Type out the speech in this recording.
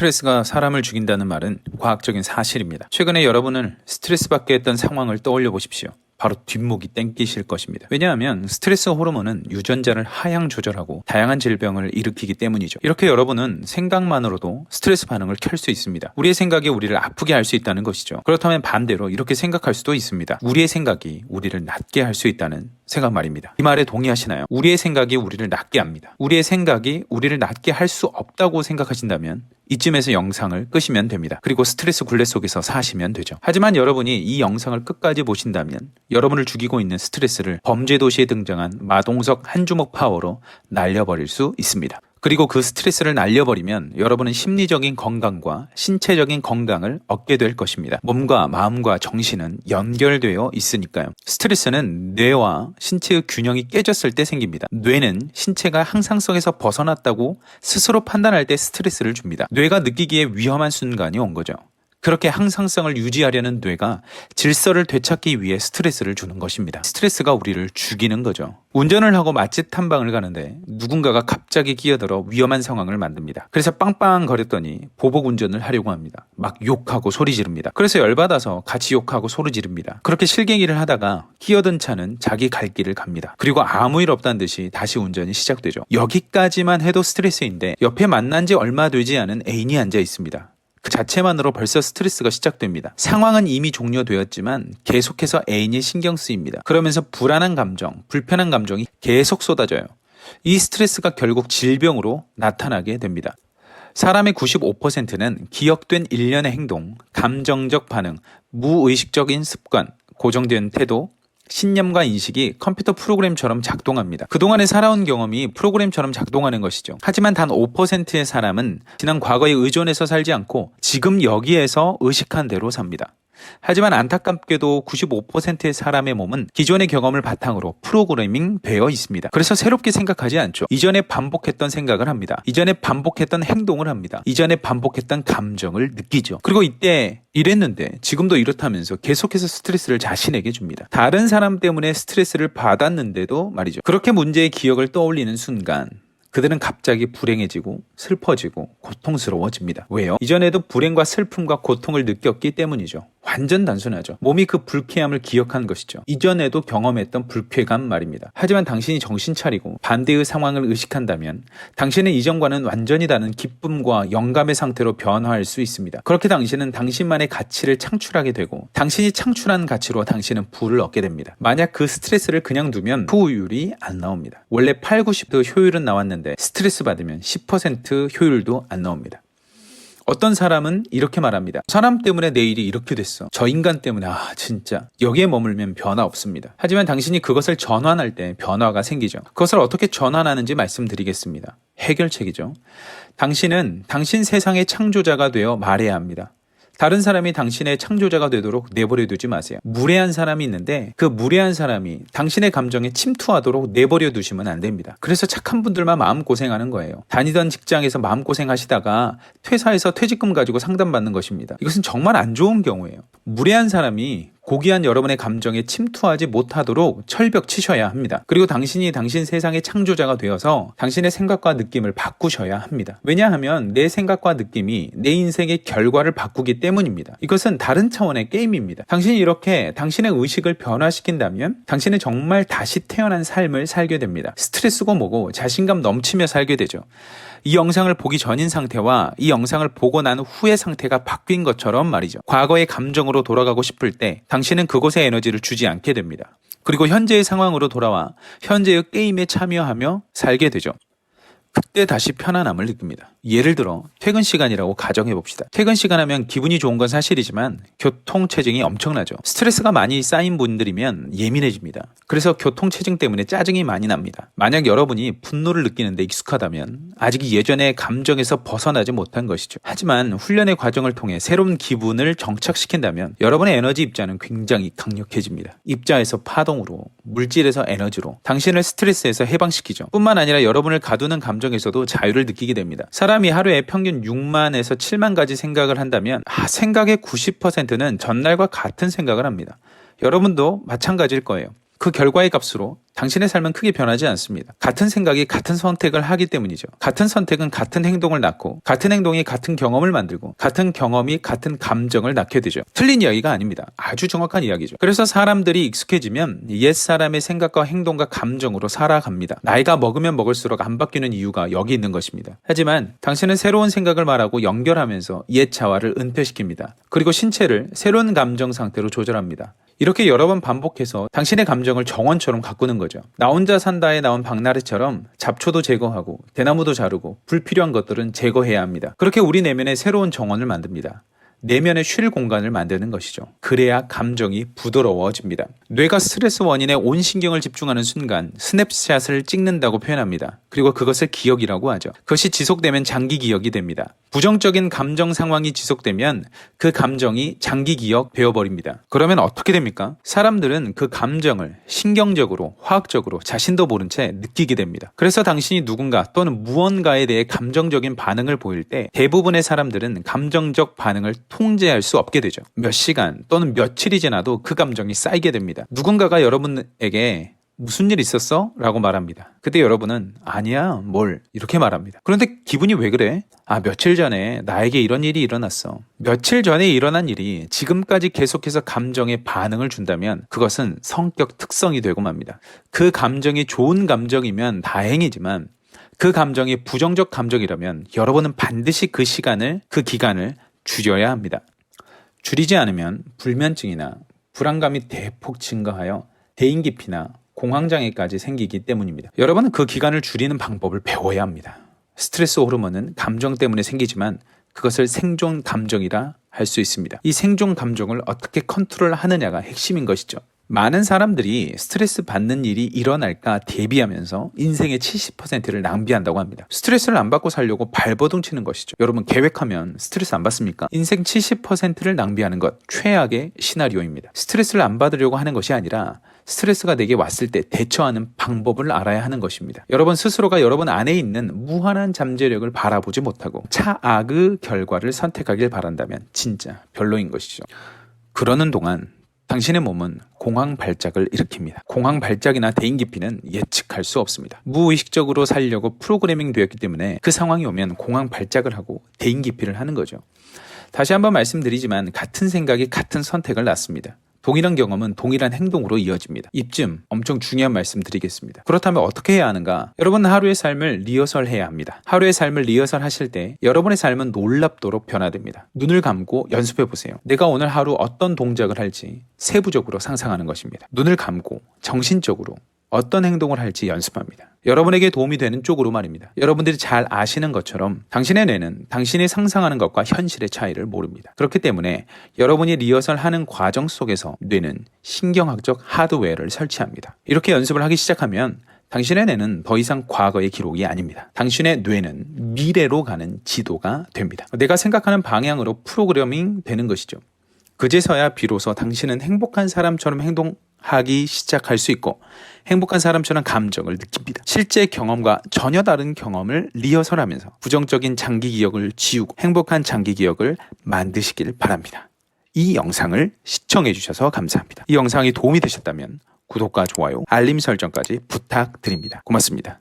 스트레스가 사람을 죽인다는 말은 과학적인 사실입니다. 최근에 여러분을 스트레스 받게 했던 상황을 떠올려 보십시오. 바로 뒷목이 땡기실 것입니다. 왜냐하면 스트레스 호르몬은 유전자를 하향 조절하고 다양한 질병을 일으키기 때문이죠. 이렇게 여러분은 생각만으로도 스트레스 반응을 켤 수 있습니다. 우리의 생각이 우리를 아프게 할 수 있다는 것이죠. 그렇다면 반대로 이렇게 생각할 수도 있습니다. 우리의 생각이 우리를 낫게 할 수 있다는 생각 말입니다. 이 말에 동의하시나요? 우리의 생각이 우리를 낫게 합니다. 우리의 생각이 우리를 낫게 할 수 없다고 생각하신다면 이쯤에서 영상을 끄시면 됩니다. 그리고 스트레스 굴레 속에서 사시면 되죠. 하지만 여러분이 이 영상을 끝까지 보신다면 여러분을 죽이고 있는 스트레스를 범죄 도시에 등장한 마동석 한 주먹 파워로 날려버릴 수 있습니다. 그리고 그 스트레스를 날려버리면 여러분은 심리적인 건강과 신체적인 건강을 얻게 될 것입니다. 몸과 마음과 정신은 연결되어 있으니까요. 스트레스는 뇌와 신체의 균형이 깨졌을 때 생깁니다. 뇌는 신체가 항상성에서 벗어났다고 스스로 판단할 때 스트레스를 줍니다. 뇌가 느끼기에 위험한 순간이 온 거죠. 그렇게 항상성을 유지하려는 뇌가 질서를 되찾기 위해 스트레스를 주는 것입니다. 스트레스가 우리를 죽이는 거죠. 운전을 하고 맛집 탐방을 가는데 누군가가 갑자기 끼어들어 위험한 상황을 만듭니다. 그래서 빵빵 거렸더니 보복 운전을 하려고 합니다. 막 욕하고 소리 지릅니다. 그래서 열받아서 같이 욕하고 소리 지릅니다. 그렇게 실갱이를 하다가 끼어든 차는 자기 갈 길을 갑니다. 그리고 아무 일 없다는 듯이 다시 운전이 시작되죠. 여기까지만 해도 스트레스인데 옆에 만난 지 얼마 되지 않은 애인이 앉아 있습니다. 그 자체만으로 벌써 스트레스가 시작됩니다. 상황은 이미 종료되었지만 계속해서 애인이 신경 쓰입니다. 그러면서 불안한 감정, 불편한 감정이 계속 쏟아져요. 이 스트레스가 결국 질병으로 나타나게 됩니다. 사람의 95%는 기억된 일련의 행동, 감정적 반응, 무의식적인 습관, 고정된 태도, 신념과 인식이 컴퓨터 프로그램처럼 작동합니다. 그동안에 살아온 경험이 프로그램처럼 작동하는 것이죠. 하지만 단 5%의 사람은 지난 과거에 의존해서 살지 않고 지금 여기에서 의식한 대로 삽니다. 하지만 안타깝게도 95%의 사람의 몸은 기존의 경험을 바탕으로 프로그래밍 되어 있습니다. 그래서 새롭게 생각하지 않죠. 이전에 반복했던 생각을 합니다. 이전에 반복했던 행동을 합니다. 이전에 반복했던 감정을 느끼죠. 그리고 이때 이랬는데 지금도 이렇다면서 계속해서 스트레스를 자신에게 줍니다. 다른 사람 때문에 스트레스를 받았는데도 말이죠. 그렇게 문제의 기억을 떠올리는 순간 그들은 갑자기 불행해지고 슬퍼지고 고통스러워집니다. 왜요? 이전에도 불행과 슬픔과 고통을 느꼈기 때문이죠. 완전 단순하죠. 몸이 그 불쾌함을 기억한 것이죠. 이전에도 경험했던 불쾌감 말입니다. 하지만 당신이 정신 차리고 반대의 상황을 의식한다면 당신은 이전과는 완전히 다른 기쁨과 영감의 상태로 변화할 수 있습니다. 그렇게 당신은 당신만의 가치를 창출하게 되고 당신이 창출한 가치로 당신은 부를 얻게 됩니다. 만약 그 스트레스를 그냥 두면 후효율이 안 나옵니다. 원래 8, 90% 효율은 나왔 는데 스트레스 받으면 10% 효율도 안 나옵니다. 어떤 사람은 이렇게 말합니다. 사람 때문에 내 일이 이렇게 됐어. 저 인간 때문에 아 진짜 여기에 머물면 변화 없습니다. 하지만 당신이 그것을 전환할 때 변화가 생기죠. 그것을 어떻게 전환하는지 말씀드리겠습니다. 해결책이죠. 당신은 당신 세상의 창조자가 되어 말해야 합니다. 다른 사람이 당신의 창조자가 되도록 내버려 두지 마세요. 무례한 사람이 있는데 그 무례한 사람이 당신의 감정에 침투하도록 내버려 두시면 안 됩니다. 그래서 착한 분들만 마음고생하는 거예요. 다니던 직장에서 마음고생하시다가 퇴사해서 퇴직금 가지고 상담받는 것입니다. 이것은 정말 안 좋은 경우예요. 무례한 사람이 고귀한 여러분의 감정에 침투하지 못하도록 철벽 치셔야 합니다. 그리고 당신이 당신 세상의 창조자가 되어서 당신의 생각과 느낌을 바꾸셔야 합니다. 왜냐하면 내 생각과 느낌이 내 인생의 결과를 바꾸기 때문입니다. 이것은 다른 차원의 게임입니다. 당신이 이렇게 당신의 의식을 변화시킨다면 당신은 정말 다시 태어난 삶을 살게 됩니다. 스트레스고 뭐고 자신감 넘치며 살게 되죠. 이 영상을 보기 전인 상태와 이 영상을 보고 난 후의 상태가 바뀐 것처럼 말이죠. 과거의 감정으로 돌아가고 싶을 때 당신은 그곳에 에너지를 주지 않게 됩니다. 그리고 현재의 상황으로 돌아와 현재의 게임에 참여하며 살게 되죠. 그때 다시 편안함을 느낍니다. 예를 들어 퇴근 시간이라고 가정해 봅시다. 퇴근 시간 하면 기분이 좋은 건 사실이지만 교통 체증이 엄청나죠. 스트레스가 많이 쌓인 분들이면 예민해집니다. 그래서 교통 체증 때문에 짜증이 많이 납니다. 만약 여러분이 분노를 느끼는데 익숙하다면 아직 예전의 감정에서 벗어나지 못한 것이죠. 하지만 훈련의 과정을 통해 새로운 기분을 정착시킨다면 여러분의 에너지 입자는 굉장히 강력해집니다. 입자에서 파동으로 물질에서 에너지로 당신을 스트레스에서 해방시키죠. 뿐만 아니라 여러분을 가두는 감정에서도 자유를 느끼게 됩니다. 사람 이 하루에 평균 6만에서 7만 가지 생각을 한다면 아, 생각의 90%는 전날과 같은 생각을 합니다. 여러분도 마찬가지일 거예요. 그 결과의 값으로 당신의 삶은 크게 변하지 않습니다. 같은 생각이 같은 선택을 하기 때문이죠. 같은 선택은 같은 행동을 낳고 같은 행동이 같은 경험을 만들고 같은 경험이 같은 감정을 낳게 되죠. 틀린 이야기가 아닙니다. 아주 정확한 이야기죠. 그래서 사람들이 익숙해지면 옛 사람의 생각과 행동과 감정으로 살아갑니다. 나이가 먹으면 먹을수록 안 바뀌는 이유가 여기 있는 것입니다. 하지만 당신은 새로운 생각을 말하고 연결하면서 옛 자화를 은폐시킵니다. 그리고 신체를 새로운 감정 상태로 조절합니다. 이렇게 여러 번 반복해서 당신의 감정을 정원처럼 가꾸는 거 죠. 나 혼자 산다에 나온 박나래처럼 잡초도 제거하고 대나무도 자르고 불필요한 것들은 제거해야 합니다. 그렇게 우리 내면에 새로운 정원을 만듭니다. 내면에 쉴 공간을 만드는 것이죠. 그래야 감정이 부드러워집니다. 뇌가 스트레스 원인에 온 신경을 집중하는 순간 스냅샷을 찍는다고 표현합니다. 그리고 그것을 기억이라고 하죠. 그것이 지속되면 장기 기억이 됩니다. 부정적인 감정 상황이 지속되면 그 감정이 장기 기억 되어버립니다. 그러면 어떻게 됩니까? 사람들은 그 감정을 신경적으로, 화학적으로 자신도 모른 채 느끼게 됩니다. 그래서 당신이 누군가 또는 무언가에 대해 감정적인 반응을 보일 때 대부분의 사람들은 감정적 반응을 통제할 수 없게 되죠. 몇 시간 또는 며칠이 지나도 그 감정이 쌓이게 됩니다. 누군가가 여러분에게 무슨 일 있었어? 라고 말합니다. 그때 여러분은 아니야, 뭘 이렇게 말합니다. 그런데 기분이 왜 그래? 아, 며칠 전에 나에게 이런 일이 일어났어. 며칠 전에 일어난 일이 지금까지 계속해서 감정에 반응을 준다면 그것은 성격 특성이 되고 맙니다. 그 감정이 좋은 감정이면 다행이지만 그 감정이 부정적 감정이라면 여러분은 반드시 그 시간을, 그 기간을 줄여야 합니다. 줄이지 않으면 불면증이나 불안감이 대폭 증가하여 대인기피나 공황장애까지 생기기 때문입니다. 여러분은 그 기간을 줄이는 방법을 배워야 합니다. 스트레스 호르몬은 감정 때문에 생기지만 그것을 생존 감정이라 할 수 있습니다. 이 생존 감정을 어떻게 컨트롤 하느냐가 핵심인 것이죠. 많은 사람들이 스트레스 받는 일이 일어날까 대비하면서 인생의 70%를 낭비한다고 합니다. 스트레스를 안 받고 살려고 발버둥 치는 것이죠. 여러분 계획하면 스트레스 안 받습니까? 인생 70%를 낭비하는 것 최악의 시나리오입니다. 스트레스를 안 받으려고 하는 것이 아니라 스트레스가 내게 왔을 때 대처하는 방법을 알아야 하는 것입니다. 여러분 스스로가 여러분 안에 있는 무한한 잠재력을 바라보지 못하고 차악의 결과를 선택하길 바란다면 진짜 별로인 것이죠. 그러는 동안 당신의 몸은 공황 발작을 일으킵니다. 공황 발작이나 대인 기피는 예측할 수 없습니다. 무의식적으로 살려고 프로그래밍 되었기 때문에 그 상황이 오면 공황 발작을 하고 대인 기피를 하는 거죠. 다시 한번 말씀드리지만 같은 생각이 같은 선택을 낳습니다. 동일한 경험은 동일한 행동으로 이어집니다. 이쯤 엄청 중요한 말씀 드리겠습니다. 그렇다면 어떻게 해야 하는가? 여러분은 하루의 삶을 리허설해야 합니다. 하루의 삶을 리허설 하실 때 여러분의 삶은 놀랍도록 변화됩니다. 눈을 감고 연습해 보세요. 내가 오늘 하루 어떤 동작을 할지 세부적으로 상상하는 것입니다. 눈을 감고 정신적으로 어떤 행동을 할지 연습합니다. 여러분에게 도움이 되는 쪽으로 말입니다. 여러분들이 잘 아시는 것처럼 당신의 뇌는 당신이 상상하는 것과 현실의 차이를 모릅니다. 그렇기 때문에 여러분이 리허설 하는 과정 속에서 뇌는 신경학적 하드웨어를 설치합니다. 이렇게 연습을 하기 시작하면 당신의 뇌는 더 이상 과거의 기록이 아닙니다. 당신의 뇌는 미래로 가는 지도가 됩니다. 내가 생각하는 방향으로 프로그래밍 되는 것이죠. 그제서야 비로소 당신은 행복한 사람처럼 행동 하기 시작할 수 있고 행복한 사람처럼 감정을 느낍니다. 실제 경험과 전혀 다른 경험을 리허설하면서 부정적인 장기 기억을 지우고 행복한 장기 기억을 만드시길 바랍니다. 이 영상을 시청해 주셔서 감사합니다. 이 영상이 도움이 되셨다면 구독과 좋아요, 알림 설정까지 부탁드립니다. 고맙습니다.